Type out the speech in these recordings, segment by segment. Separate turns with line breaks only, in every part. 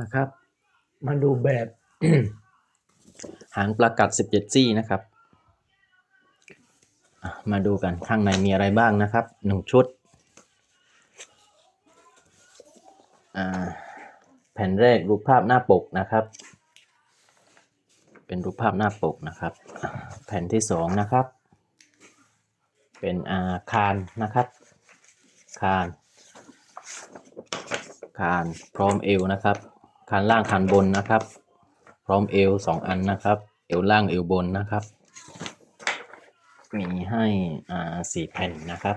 นะครับ มาดูแบบหางปลากัด 17 ซี่นะครับ มาดูกันข้างในมีอะไรบ้างนะครับหนึ่งชุด แผ่นแรกรูปภาพหน้าปกนะครับ เป็นรูปภาพหน้าปกนะครับ แผ่นที่สองนะครับ เป็นอาคารนะครับ คาน คานพร้อมเอวนะครับคานล่างคานบนนะครับ พร้อมเอวสองอันนะครับ เอวล่างเอวบนนะครับ มีให้อ่าสี่แผ่นนะครับ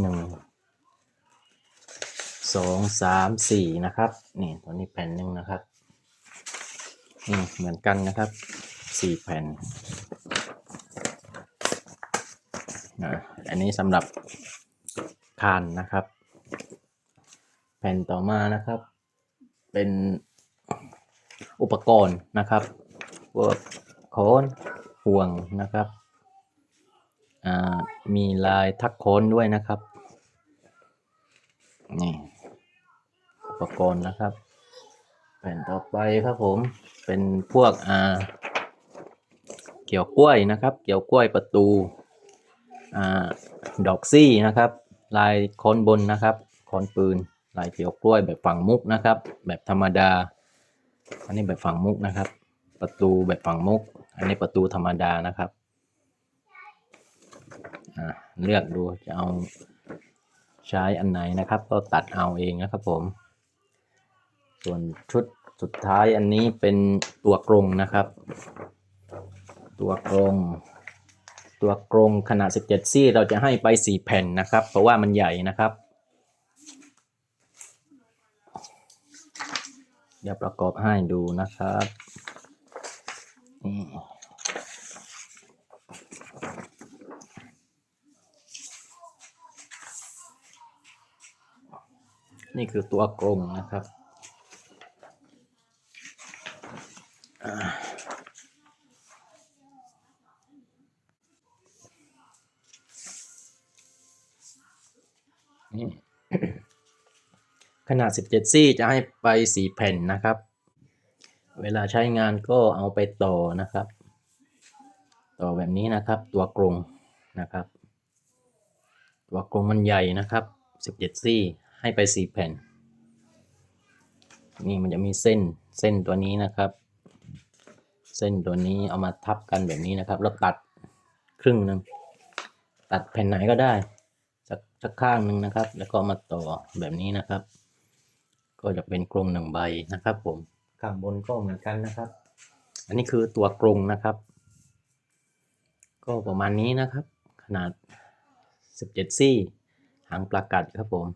หนึ่งสองสามสี่นะครับนี่ตัวนี้แผ่นหนึ่งนะครับนี่เหมือนกันนะครับสี่แผ่นอันนี้สำหรับคานนะครับ ผ่นต่อมานะครับ เป็นอุปกรณ์นะครับพวกโคนห่วงนะครับมีลายทักโคนด้วยนะครับนี่อุปกรณ์นะครับแผ่นต่อไปครับผมเป็นพวกอ่าเกี่ยวกล้วยนะครับ เกี่ยวกล้วยประตูอ่าดอกซี่นะครับ ลายโคนบนนะครับโคนปืน ลายเกียวกล้วยแบบฝั่งมุกนะครับ แบบธรรมดา อันนี้แบบฝั่งมุกนะครับ ประตูแบบฝั่งมุก อันนี้ประตูธรรมดานะครับเลือกดูจะเอาใช้อันไหนนะครับ ก็ตัดเอาเองนะครับผม ส่วนชุดสุดท้ายอันนี้เป็นตัวกรงนะครับ ตัวกรงตัวกรงขนาด 17 ซี่เราจะให้ไป 4 แผ่นนะครับ เพราะว่ามันใหญ่นะครับ เดี๋ยวประกอบให้ดูนะครับนี่นี่คือตัวกรงนะครับ นี่ ขนาด 17 ซี่จะให้ไป 4 แผ่นนะครับ เวลาใช้งานก็เอาไปต่อนะครับ ต่อแบบนี้นะครับตัวกรงนะครับ ตัวกรงมันใหญ่นะครับ 17 ซี่ให้ไป 4 แผ่น นี่มันจะมีเส้นเส้นตัวนี้นะครับ เส้นตัวนี้เอามาทับกันแบบนี้นะครับ แล้วตัดครึ่งหนึ่งตัดแผ่นไหนก็ได้สักสักข้างหนึ่งนะครับ แล้วก็มาต่อแบบนี้นะครับ ก็จะเป็นกรงหนึ่งใบนะครับผมข้างบนก็เหมือนกันนะครับ อันนี้คือตัวกรงนะครับ ก็ประมาณนี้นะครับ ขนาด 17 ซี่ หางปลากัดครับผม